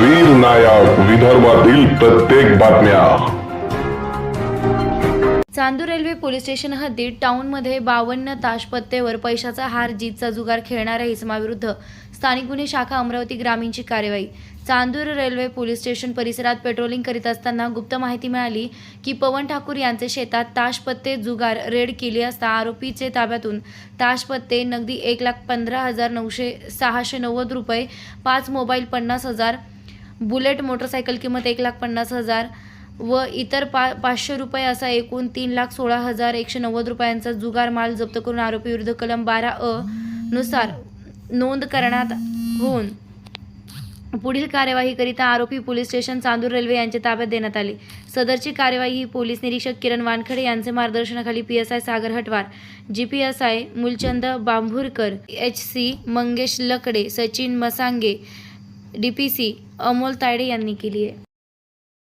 वीर नायक विदर्भातील प्रत्येक बातम्या. चांदूर रेल्वे पोलीस स्टेशन हद्दीत टाऊनमध्ये बावन्न ताशपत्तेवर पैशाचा हार जीतचा जुगार खेळणाऱ्या इसमाविरुद्ध स्थानिक गुन्हे शाखा अमरावती ग्रामीणची कार्यवाही. चांदूर रेल्वे पोलीस स्टेशन परिसरात पेट्रोलिंग करीत असताना गुप्त माहिती मिळाली की पवन ठाकूर यांचे शेतात ताशपत्ते जुगार रेड केली असता आरोपीचे ताब्यातून ताशपत्ते नगदी एक लाख पंधरा हजार नऊशे सहाशे नव्वद रुपये पाच मोबाईल पन्नास हजार बुलेट मोटरसायकल किंमत एक लाख पन्नास हजार व इतर पा पाचशे रुपये असा एकूण तीन लाख सोळा हजार एकशे नव्वद रुपयांचा जुगार माल जप्त करून आरोपी विरुद्ध कलम बारा अ नुसार नोंद करण्यात होऊन पुढील कार्यवाहीकरिता आरोपी पोलीस स्टेशन चांदूर रेल्वे यांच्या ताब्यात देण्यात आले. सदरची कार्यवाही ही पोलीस निरीक्षक किरण वानखडे यांचे मार्गदर्शनाखाली P S I Sagar Hatwar ji P S I Moolchand Bambhurkar H C Mangesh Lakde Sachin Masange D P C Amol Tayde यांनी केली आहे.